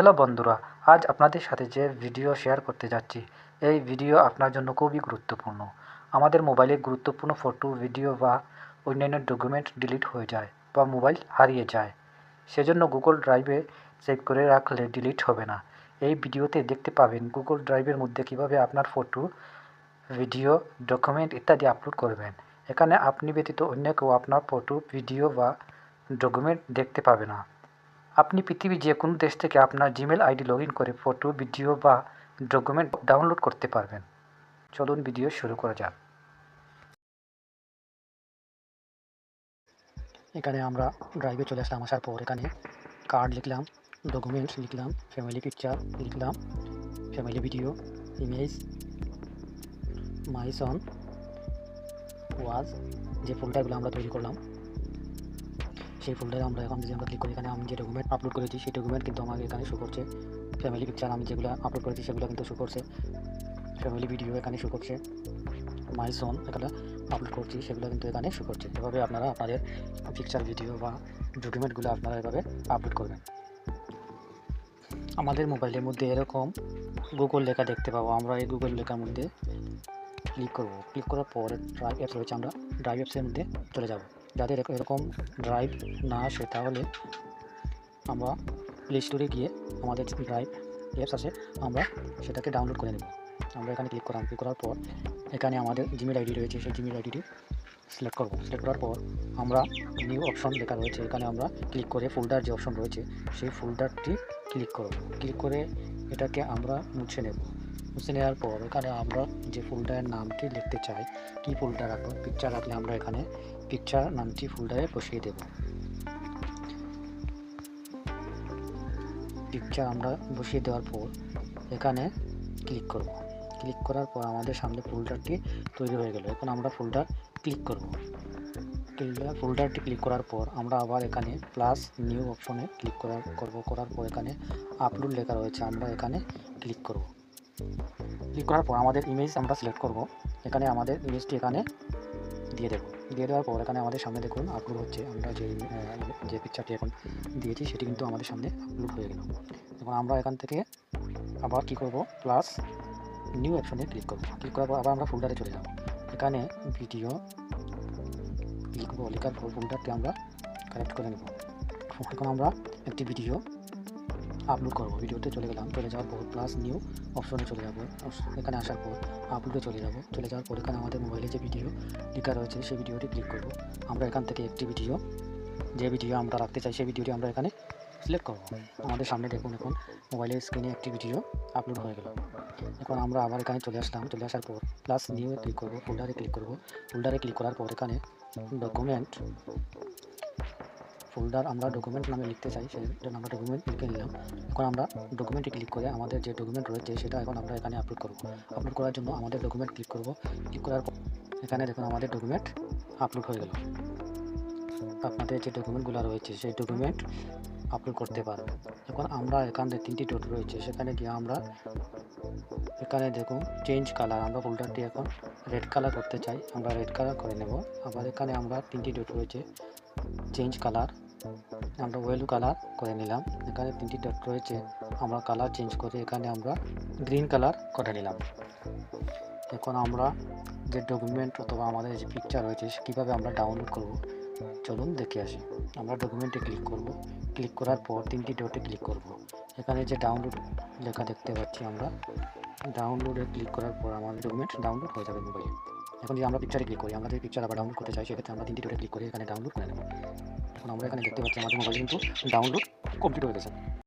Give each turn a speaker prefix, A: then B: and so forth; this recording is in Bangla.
A: হ্যালো বন্ধুরা, আজ আপনাদের সাথে যে ভিডিও শেয়ার করতে যাচ্ছি, এই ভিডিও আপনার জন্য খুবই গুরুত্বপূর্ণ। আমাদের মোবাইলে গুরুত্বপূর্ণ ফটো ভিডিও বা অন্যান্য ডকুমেন্ট ডিলিট হয়ে যায় বা মোবাইল হারিয়ে যায়। সেজন্য গুগল ড্রাইভে সেভ করে রাখলে ডিলিট হবে না। এই ভিডিওতে দেখতে পাবেন গুগল ড্রাইভের মধ্যে কীভাবে আপনার ফটো ভিডিও ডকুমেন্ট ইত্যাদি আপলোড করবেন। এখানে আপনি ব্যতীত অন্য কেউ আপনার ফটো ভিডিও বা ডকুমেন্ট দেখতে পাবে না। আপনি পৃথিবীর যে কোনো দেশ থেকে আপনার জিমেল আইডি লগ করে ফটো ভিডিও বা ডকুমেন্ট ডাউনলোড করতে পারবেন। চলুন ভিডিও শুরু করা যাক।
B: এখানে আমরা ড্রাইভে চলে আসলাম, আসার পর এখানে কার্ড লিখলাম ডকুমেন্টস লিখলাম ফ্যামিলি পিকচার লিখলাম family video image my son was যে ফোল্ডারগুলো আমরা তৈরি করলাম সেই ফোল্ডারে আমরা এখন যদি আমরা ক্লিক করি এখানে আমি যে ডকুমেন্ট আপলোড করেছি, সেই ডকুমেন্ট কিন্তু আমাকে এখানে শো করছে। ফ্যামিলি পিকচার আমি যেগুলো আপলোড করেছি, সেগুলো কিন্তু শো করছে। ফ্যামিলি ভিডিও এখানে শো করছে। মাই সন এখানে আপলোড করছি, সেগুলো কিন্তু এখানে শো করছে। এভাবে আপনারা আপনাদের পিকচার ভিডিও বা ডকুমেন্টগুলো আপনারা এভাবে আপলোড করবেন। আমাদের মোবাইলের মধ্যে এরকম গুগল লেখা দেখতে পাবো। আমরা এই গুগল লেখার মধ্যে ক্লিক করব। ক্লিক করার পরে ড্রাইভ অ্যাপস রয়েছে, আমরা ড্রাইভ অ্যাপসের মধ্যে চলে যাব। যাদের এরকম ড্রাইভ না আসে তাহলে আমরা প্লে স্টোরে গিয়ে আমাদের ড্রাইভ অ্যাপস আছে, আমরা সেটাকে ডাউনলোড করে নেব। আমরা এখানে ক্লিক করলাম। ক্লিক করার পর এখানে আমাদের জিমেল আইডি রয়েছে, সেই জিমেল আইডিটি সিলেক্ট করব। সিলেক্ট করার পর আমরা নিউ অপশন লেখা রয়েছে। এখানে আমরা ক্লিক করে ফোল্ডার যে অপশন রয়েছে, সেই ফোল্ডারটি ক্লিক করব। ক্লিক করে এটাকে আমরা মুছে নেব। মুছে নেওয়ার পর এখানে আমরা যে ফোল্ডারের নামটি লিখতে চাই, কি ফুলটা রাখব? পিকচার রাখলে আমরা এখানে পিকচার নামটি ফোল্ডারে বসিয়ে দেব। পিকচার আমরা বসিয়ে দেওয়ার পর এখানে ক্লিক করব। ক্লিক করার পর আমাদের সামনে ফুলটারটি তৈরি হয়ে গেল। এখন আমরা ফুলটার ক্লিক করব। ফোল্ডারটি ক্লিক করার পর আমরা আবার এখানে প্লাস নিউ অপশনে ক্লিক করার করব। করার পর এখানে আপলোড লেখা রয়েছে। আমরা এখানে ক্লিক করব। ক্লিক করার পর আমাদের ইমেজ আমরা সিলেক্ট করব। এখানে আমাদের ইমেজটি এখানে দিয়ে দেবো। দিয়ে দেওয়ার পর এখানে আমাদের সামনে দেখুন আপলোড হচ্ছে। আমরা যে যে পিকচারটি এখন দিয়েছি, সেটি কিন্তু আমাদের সামনে আপলোড হয়ে গেল। এবং আমরা এখান থেকে আবার কী করব? প্লাস নিউ অপশনে ক্লিক করব। ক্লিক করার পর আবার আমরা ফোল্ডারে চলে যাব। এখানে ভিডিও লিখব। লেখার পর ফোল্ডারটি আমরা কালেক্ট করে নেব। এখন আমরা একটি ভিডিও আপলোড করব। ভিডিওতে চলে গেলাম, চলে যাওয়ার পর প্লাস নিউ অপশনে চলে যাব। এখানে আসার পর আপলোডে চলে যাব। চলে যাওয়ার পর এখানে আমাদের মোবাইলে যে ভিডিও লেখা রয়েছে, সেই ভিডিওটি ক্লিক করব। আমরা এখান থেকে একটি ভিডিও যে ভিডিও আমরা রাখতে চাই, সেই ভিডিওটি আমরা এখানে সিলেক্ট করব। আমাদের সামনে দেখুন এখন মোবাইলের স্ক্রিনে একটি ভিডিও আপলোড হয়ে গেল। এখন আমরা আবার এখানে চলে আসলাম। চলে আসার পর প্লাস নিউ ক্লিক করব ফোল্ডারে ক্লিক করব। ফোল্ডারে ক্লিক করার পর এখানে ডকুমেন্ট ফোল্ডার আমরা ডকুমেন্ট নামে লিখতে চাই সেটা আমরা ডকুমেন্ট লিখে নিলাম। এখন আমরা ডকুমেন্টে ক্লিক করে আমাদের যে ডকুমেন্ট রয়েছে, সেটা এখন আমরা এখানে আপলোড করব। আপলোড করার জন্য আমাদের ডকুমেন্ট ক্লিক করব। ক্লিক করার এখানে দেখুন আমাদের ডকুমেন্ট আপলোড হয়ে গেল। আপনাদের যে ডকুমেন্টগুলো রয়েছে, সেই ডকুমেন্ট আপলোড করতে পারবেন এখন আমরা এখানে তিনটি ডট রয়েছে। সেখানে গিয়ে আমরা এখানে দেখুন চেঞ্জ কালার আমরা ফোল্ডারটি এখন রেড কালার করতে চাই। আমরা রেড কালার করে নেব। আবার এখানে আমরা তিনটি ডট রয়েছে চেঞ্জ কালার আমরা ওয়েলু কালার করে নিলাম। এখানে তিনটি ডট রয়েছে, আমরা কালার চেঞ্জ করে এখানে আমরা গ্রিন কালার করে নিলাম। এখন আমরা যে ডকুমেন্ট অথবা আমাদের যে পিকচার রয়েছে, কীভাবে আমরা ডাউনলোড করব চলুন দেখে আসি। আমরা ডকুমেন্টে ক্লিক করব। ক্লিক করার পর তিনটি ডটে ক্লিক করব। এখানে যে ডাউনলোড লেখা দেখতে পাচ্ছি আমরা ডাউনলোডে ক্লিক করার পর আমাদের ডকুমেন্ট ডাউনলোড হয়ে যাবে মোবাইলে এখন যদি আমরা পিকচারে ক্লিক করি আমরা যদি পিকচার আবার ডাউনলোড করতে চাই, সেক্ষেত্রে আমরা তিনটি ডটে ক্লিক করে এখানে ডাউনলোড করে নেব। এখন আমরা এখানে দেখতে পাচ্ছি আমাদের মোবাইল কিন্তু ডাউনলোড কমপ্লিট হয়ে গেছে।